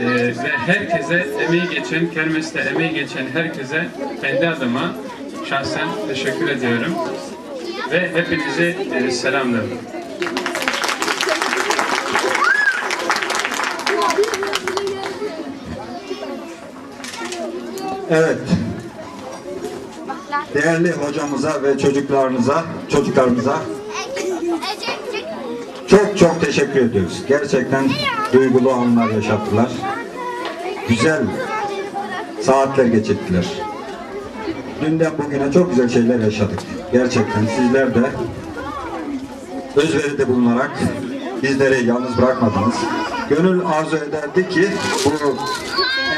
e, ve herkese emeği geçen, kermeste emeği geçen herkese kendi adıma şahsen teşekkür ediyorum. Ve hepinize e, selamlarım. Evet. Değerli hocamıza ve çocuklarınıza, çocuklarımıza çok teşekkür ediyoruz. Gerçekten duygulu anlar yaşattılar. Güzel saatler geçirdiler. Dünden bugüne çok güzel şeyler yaşadık. Gerçekten sizler de özveride bulunarak bizleri yalnız bırakmadınız. Gönül arzu ederdi ki bu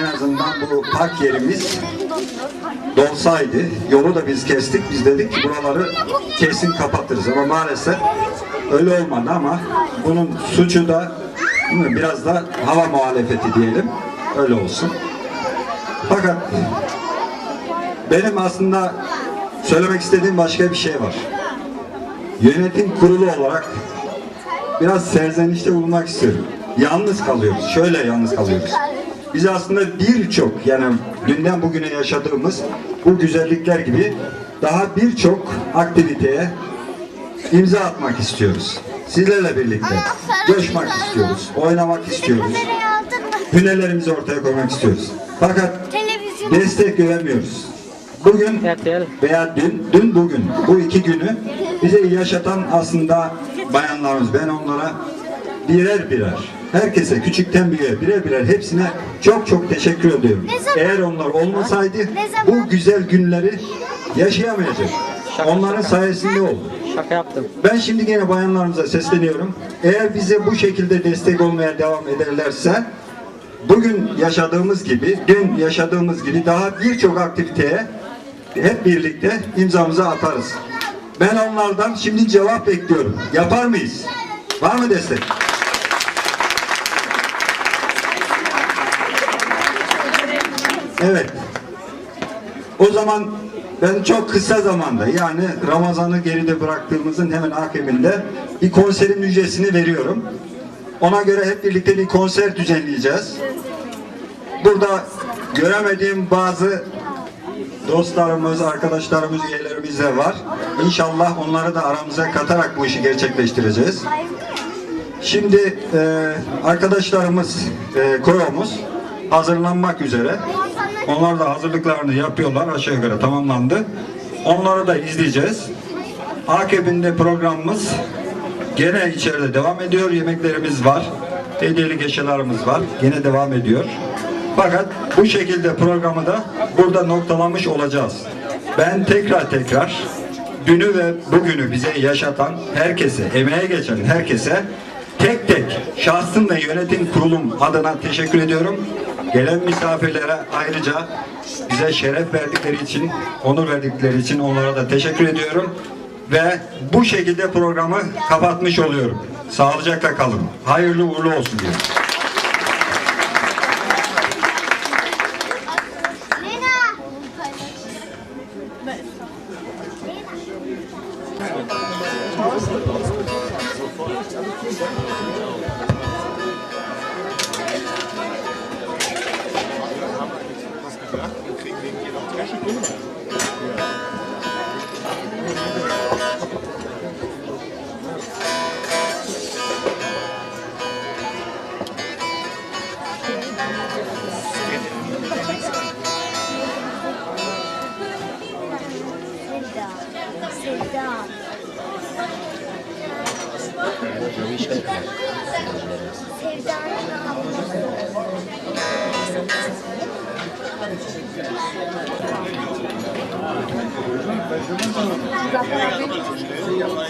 en azından bu park yerimiz dolsaydı, yolu da biz kestik, biz dedik ki buraları kesin kapatırız ama maalesef öyle olmadı ama bunun suçu da biraz da hava muhalefeti diyelim, öyle olsun. Fakat benim aslında söylemek istediğim başka bir şey var. Yönetim kurulu olarak biraz serzenişte bulunmak istiyorum. Yalnız kalıyoruz. Şöyle yalnız kalıyoruz. Biz aslında birçok yani dünden bugüne yaşadığımız bu güzellikler gibi daha birçok aktiviteye imza atmak istiyoruz. Sizlerle birlikte coşmak istiyoruz, oynamak istiyoruz, hünerlerimizi ortaya koymak istiyoruz. Fakat destek göremiyoruz. Bugün veya dün, dün bugün bu iki günü bize yaşatan aslında bayanlarımız. Ben onlara birer birer, herkese küçükten büyüğe birer birer hepsine çok çok teşekkür ediyorum. Eğer onlar olmasaydı bu güzel günleri yaşayamayacak. Onların sayesinde oldu. Şaka yaptım. Ben şimdi gene bayanlarımıza sesleniyorum. Eğer bize bu şekilde destek olmaya devam ederlerse bugün yaşadığımız gibi, dün yaşadığımız gibi daha birçok aktiviteye hep birlikte imzamızı atarız. Ben onlardan şimdi cevap bekliyorum. Yapar mıyız? Var mı destek? Evet. O zaman ben çok kısa zamanda yani Ramazan'ı geride bıraktığımızın hemen akabinde bir konserin ücretini veriyorum. Ona göre hep birlikte bir konser düzenleyeceğiz. Burada göremediğim bazı dostlarımız, arkadaşlarımız, üyelerimiz de var. İnşallah onları da aramıza katarak bu işi gerçekleştireceğiz. Şimdi e, arkadaşlarımız, e, koromuz hazırlanmak üzere. Onlar da hazırlıklarını yapıyorlar. Aşağı yukarı tamamlandı. Onları da izleyeceğiz. Akabinde programımız gene içeride devam ediyor. Yemeklerimiz var. Hediyelik eşyalarımız var. Gene devam ediyor. Fakat bu şekilde programı da burada noktalamış olacağız. Ben tekrar tekrar dünü ve bugünü bize yaşatan herkese, emeğe geçen herkese tek tek şahsım ve yönetim kurulum adına teşekkür ediyorum. Gelen misafirlere ayrıca bize şeref verdikleri için, onur verdikleri için onlara da teşekkür ediyorum. Ve bu şekilde programı kapatmış oluyorum. Sağlıcakla kalın. Hayırlı uğurlu olsun diyorum. Lena. Sevda. Sevda. Sevda'nın abla.